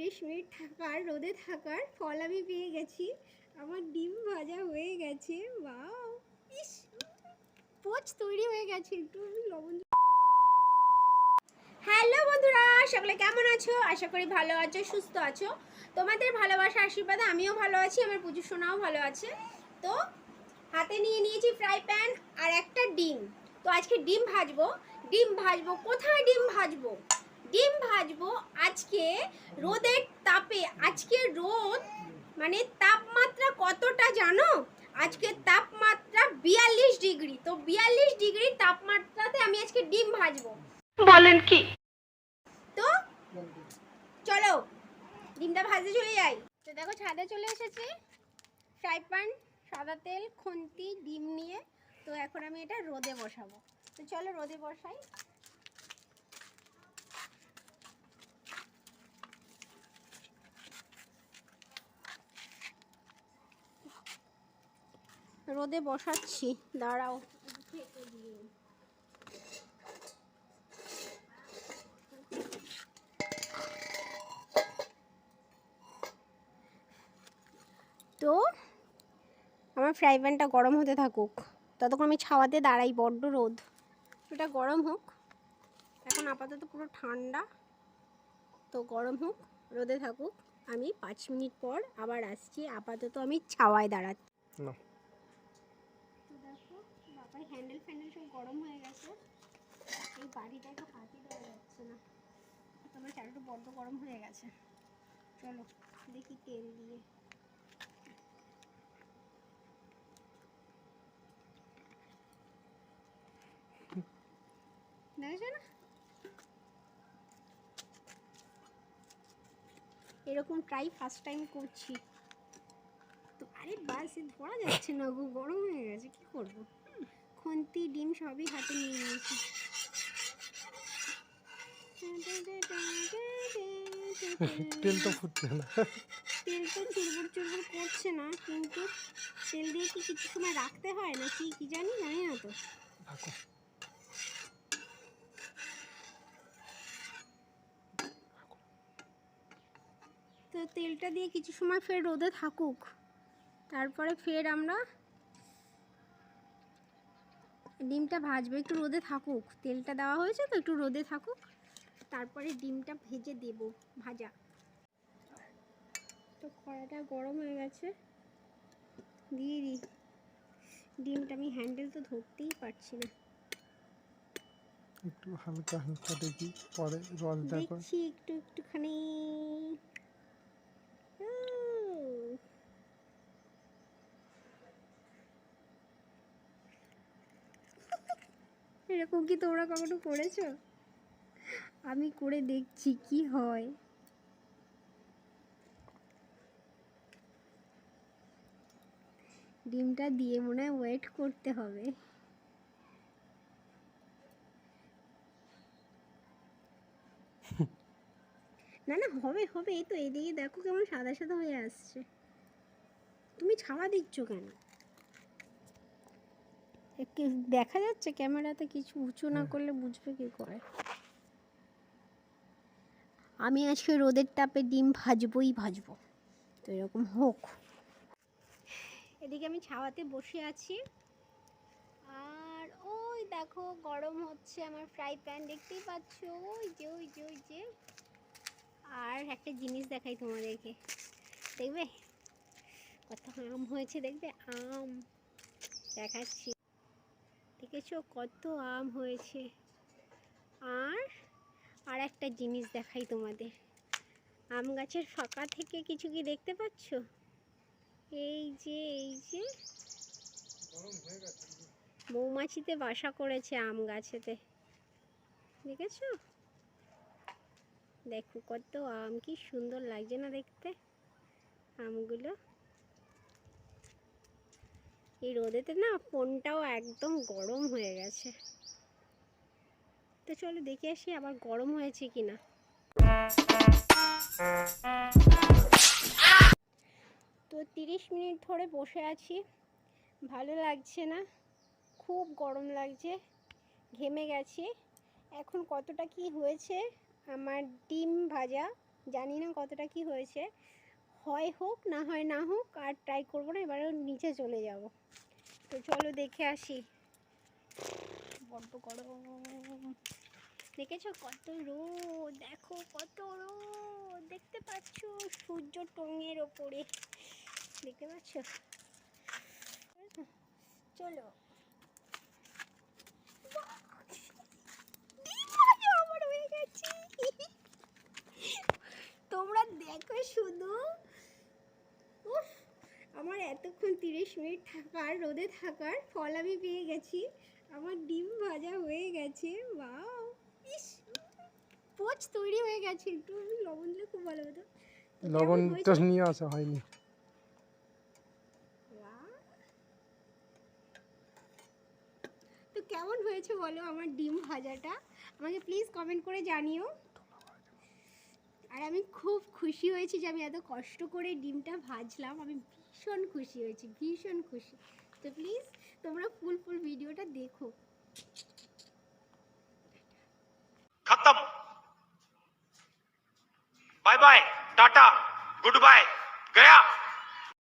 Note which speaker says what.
Speaker 1: তিরিশ মিনিট থাকার, রোদে থাকার ফল আমি পেয়ে গেছি। আমার ডিম ভাজা হয়ে গেছে। বাও ইস! পোচ তৈরি হয়ে গেছে। একটু লবণ হ্যালো বন্ধুরা, সকলে কেমন আছো? আশা করি ভালো আছো, সুস্থ আছো। তোমাদের ভালোবাসা, আশীর্বাদে আমিও ভালো আছি, আমার পুজো সোনাও ভালো আছে। তো, হাতে নিয়ে নিয়েছি ফ্রাই প্যান আর একটা ডিম। তো আজকে ডিম ভাজবো। ডিম ভাজবো, কোথায় ডিম ভাজবো? ডিম ভাজবো আজকে রোদের তাপে। আজকে রোদ মানে তাপমাত্রা কতটা জানো? আজকে তাপমাত্রা বিয়াল্লিশ ডিগ্রি। তো বিয়াল্লিশ ডিগ্রি তাপমাত্রাতে আমি আজকে ডিম ভাজবো।
Speaker 2: বলেন কি?
Speaker 1: তো চলো ডিমটা ভাজতে চলে যাই তো দেখো ছাদে চলে এসেছি। ফ্রাই প্যান সাদা তেল খুন্তি ডিম নিয়ে। তো এখন আমি এটা রোদে বসাবো। তো চলো রোদে বসাই। রোদে বসাচ্ছি, দাঁড়াও। তো আমার ফ্রাই প্যানটা গরম হতে থাকুক, ততক্ষণ আমি ছাওয়াতে দাঁড়াই, বড্ড রোদ। ওটা গরম হোক, এখন আপাতত পুরো ঠান্ডা। তো গরম হোক, রোদে থাকুক, আমি পাঁচ মিনিট পর আবার আসছি, আপাতত আমি ছাওয়ায় দাঁড়াচ্ছি। বাবার হ্যান্ডেল ফ্যান্ডেল সব গরম হয়ে গেছে। এই বাড়িটাকে হাতই দেওয়া যাচ্ছে না। তোমার চারটা বড্ড গরম হয়ে গেছে। চলো, দেখি তেল দিয়ে। এরকম ট্রাই ফার্স্ট টাইম করছি। তো আরে বাস ধরা যাচ্ছে না গো, গরম হয়ে গেছে, কি করব? খুন্তি ডিম সবই হাতে নিয়ে নিয়েছি।
Speaker 3: তেল তো ফুটছে না।
Speaker 1: তেল তো চুরবুর চুরবুর করছে না কিন্তু তেল দিয়ে কি কিছু সময় রাখতে হয় না কি কি জানি জানি না তো। তো তেলটা দিয়ে কিছু সময় ফের রোদে থাকুক। তারপরে ফের আমরা ডিমটা ভাজবো একটু রোদে থাকুক। তেলটা দেওয়া হয়েছে তো একটু রোদে থাকুক। তারপরে ডিমটা ভেজে দেব ভাজা। তো কড়াটা গরম হয়ে গেছে। দিয়ে দিই ডিমটা আমি হ্যান্ডেল তো ধরতেই পারছি না।
Speaker 3: একটু হালকা হালকা দেখি পরে রস দেখো।
Speaker 1: দেখছি একটু একটুখানি। এরকম কি তোমরা কখনো করেছ? আমি করে দেখছি কি হয়। ডিমটা দিয়ে মনে হয় ওয়েট করতে হবে। না না, হবে হবে, এই তো এদিকে দেখো কেমন সাদা সাদা হয়ে আসছে। তুমি ছাওয়া দিচ্ছ কেন? দেখা যাচ্ছে ক্যামেরাতে কিছু উঁচু না। করলে বুঝবে কি করে। আমি আজকে রোদের তাপে ডিম ভাজবই ভাজবো। তো এরকম হোক। এদিকে আমি ছাওয়াতে বসে আছি। আর ওই দেখো গরম হচ্ছে আমার ফ্রাই প্যান দেখতেই পাচ্ছ। ওই যে ওই যে ওই যে। আর একটা জিনিস দেখাই তোমাদেরকে। দেখবে? কত আম হয়েছে দেখবে? আম। দেখাচ্ছি। দেখেছ? কত আম হয়েছে। আর আর একটা জিনিস দেখাই তোমাদের। আম গাছের ফাঁকা থেকে কিছু কি দেখতে পাচ্ছ? এই যে এই যে। মৌমাছিতে বাসা করেছে আম গাছেতে। দেখেছ? দেখো কত আম কি সুন্দর লাগছে না দেখতে? আমগুলো। এই রোদেতে না ফোনটাও একদম গরম হয়ে গেছে। তো চলো দেখে আসি আবার গরম হয়েছে কিনা। তো তিরিশ মিনিট ধরে বসে আছি। ভালো লাগছে না। খুব গরম লাগছে। ঘেমে গেছি। এখন কতটা কি হয়েছে? আমার ডিম ভাজা, জানি না কতটা কি হয়েছে। হয় হোক, না হয় না হোক, আর ট্রাই করব না, এবারে নিচে চলে যাব। তো চলো দেখে আসি। বড্ড গরম। দেখেছ কত রোদ? দেখো কত রোদ! দেখতে পাচ্ছ সূর্য টঙের ওপরে। দেখতে পাচ্ছ? চলো। তোমরা দেখো শুধু আমার এতক্ষণ তিরিশ মিনিট থাকার রোদে থাকার ফল আমি পেয়ে গেছি। আমার ডিম ভাজা হয়ে গেছে। বাও ইস! পোচ তৈরি হয়ে গেছে। একটু লবণ দিলে খুব ভালো হতো।
Speaker 3: লবণটা নিয়ে আসা হয়নি।
Speaker 1: তো কেমন হয়েছে বলো আমার ডিম ভাজাটা? আমাকে প্লিজ কমেন্ট করে জানিও। আর আমি খুব খুশি হয়েছি যে আমি এত কষ্ট করে ডিমটা ভাজলাম। আমি ভীষণ খুশি হয়েছি ভীষণ খুশি তো প্লিজ তোমরা ফুল ফুল ভিডিওটা দেখো
Speaker 2: খতম বাই বাই টাটা গুড বাই গয়া